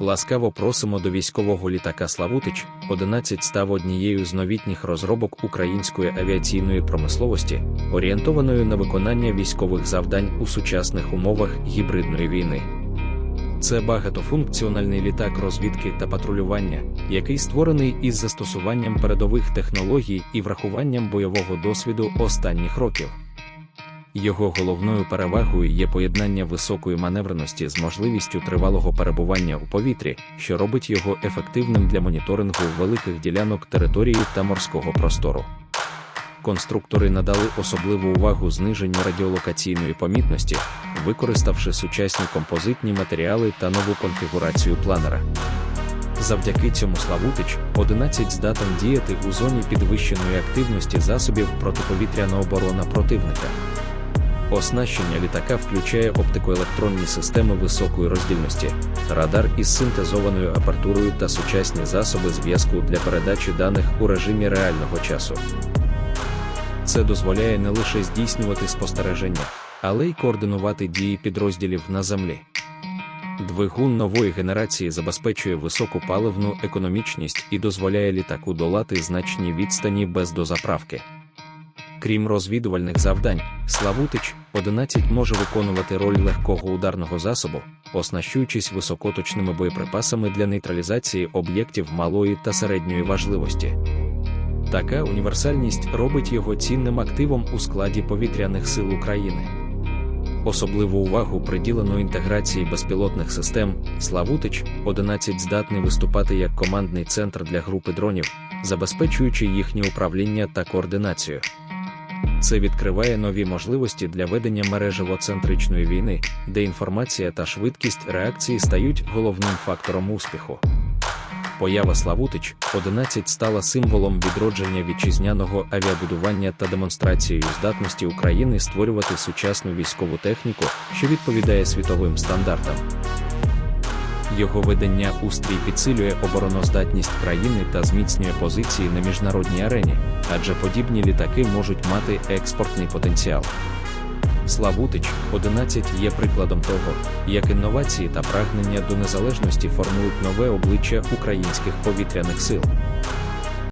Ласкаво просимо до військового літака Славутич. 11 став однією з новітніх розробок української авіаційної промисловості, орієнтованою на виконання військових завдань у сучасних умовах гібридної війни. Це багатофункціональний літак розвідки та патрулювання, який створений із застосуванням передових технологій і врахуванням бойового досвіду останніх років. Його головною перевагою є поєднання високої маневреності з можливістю тривалого перебування у повітрі, що робить його ефективним для моніторингу великих ділянок території та морського простору. Конструктори надали особливу увагу зниженню радіолокаційної помітності, використавши сучасні композитні матеріали та нову конфігурацію планера. Завдяки цьому Славутич 11 здатен діяти у зоні підвищеної активності засобів протиповітряна оборона противника. Оснащення літака включає оптикоелектронні системи високої роздільності, радар із синтезованою апертурою та сучасні засоби зв'язку для передачі даних у режимі реального часу. Це дозволяє не лише здійснювати спостереження, але й координувати дії підрозділів на землі. Двигун нової генерації забезпечує високу паливну економічність і дозволяє літаку долати значні відстані без дозаправки. Крім розвідувальних завдань, Славутич 11 може виконувати роль легкого ударного засобу, оснащуючись високоточними боєприпасами для нейтралізації об'єктів малої та середньої важливості. Така універсальність робить його цінним активом у складі повітряних сил України. Особливу увагу приділено інтеграції безпілотних систем. Славутич 11 здатний виступати як командний центр для групи дронів, забезпечуючи їхнє управління та координацію. Це відкриває нові можливості для ведення мережево-центричної війни, де інформація та швидкість реакції стають головним фактором успіху. Поява Славутич 11 стала символом відродження вітчизняного авіабудування та демонстрацією здатності України створювати сучасну військову техніку, що відповідає світовим стандартам. Його ведення у стрій підсилює обороноздатність країни та зміцнює позиції на міжнародній арені, адже подібні літаки можуть мати експортний потенціал. Славутич 11 є прикладом того, як інновації та прагнення до незалежності формують нове обличчя українських повітряних сил.